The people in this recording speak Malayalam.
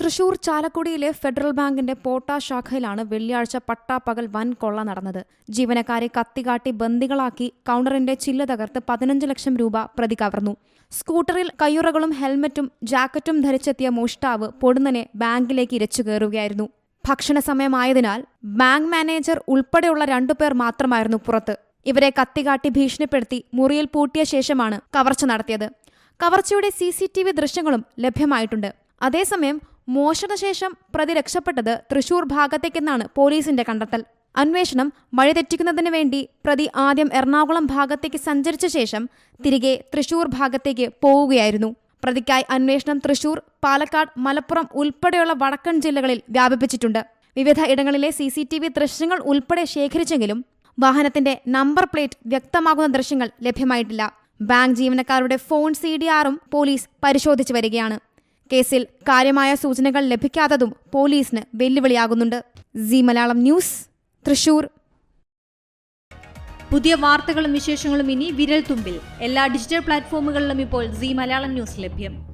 തൃശൂർ ചാലക്കുടിയിലെ ഫെഡറൽ ബാങ്കിന്റെ പോട്ട ശാഖയിലാണ് വെള്ളിയാഴ്ച പട്ടാപ്പകൽ വൻ കൊള്ള നടന്നത്. ജീവനക്കാരെ കത്തികാട്ടി ബന്ദികളാക്കി കൗണ്ടറിന്റെ ചില്ല തകർത്ത് പതിനഞ്ച് ലക്ഷം രൂപ പ്രതി കവർന്നു. സ്കൂട്ടറിൽ കയ്യുറകളും ഹെൽമറ്റും ജാക്കറ്റും ധരിച്ചെത്തിയ മോഷ്ടാവ് പൊടുന്നനെ ബാങ്കിലേക്ക് ഇരച്ചു കയറുകയായിരുന്നു. ഭക്ഷണ സമയമായതിനാൽ ബാങ്ക് മാനേജർ ഉൾപ്പെടെയുള്ള രണ്ടുപേർ മാത്രമായിരുന്നു പുറത്ത്. ഇവരെ കത്തികാട്ടി ഭീഷണിപ്പെടുത്തി മുറിയിൽ പൂട്ടിയ ശേഷമാണ് കവർച്ച നടത്തിയത്. കവർച്ചയുടെ സി ദൃശ്യങ്ങളും ലഭ്യമായിട്ടുണ്ട്. അതേസമയം മോഷണശേഷം പ്രതി രക്ഷപ്പെട്ടത് തൃശൂർ ഭാഗത്തേക്കെന്നാണ് പോലീസിന്റെ കണ്ടെത്തൽ. അന്വേഷണം വഴിതെറ്റിക്കുന്നതിന് വേണ്ടി പ്രതി ആദ്യം എറണാകുളം ഭാഗത്തേക്ക് സഞ്ചരിച്ച ശേഷം തിരികെ തൃശൂർ ഭാഗത്തേക്ക് പോവുകയായിരുന്നു. പ്രതിക്കായി അന്വേഷണം തൃശൂർ പാലക്കാട് മലപ്പുറം ഉൾപ്പെടെയുള്ള വടക്കൻ ജില്ലകളിൽ വ്യാപിപ്പിച്ചിട്ടുണ്ട്. വിവിധ ഇടങ്ങളിലെ സി സി ടി വി ദൃശ്യങ്ങൾ ഉൾപ്പെടെ ശേഖരിച്ചെങ്കിലും വാഹനത്തിന്റെ നമ്പർ പ്ലേറ്റ് വ്യക്തമാകുന്ന ദൃശ്യങ്ങൾ ലഭ്യമായിട്ടില്ല. ബാങ്ക് ജീവനക്കാരുടെ ഫോൺ സി ഡി ആറും പോലീസ് പരിശോധിച്ചു വരികയാണ്. കേസിൽ കാര്യമായ സൂചനകൾ ലഭിക്കാത്തതും പോലീസിന് വെല്ലുവിളിയാകുന്നുണ്ട്. C Malayalam news Thrissur. പുതിയ വാർത്തകളും വിശേഷങ്ങളും ഇനി വിരൽ തുമ്പിൽ എല്ലാ ഡിജിറ്റൽ പ്ലാറ്റ്ഫോമുകളിലും ഇപ്പോൾ സി മലയാളം ന്യൂസ് ലഭ്യം.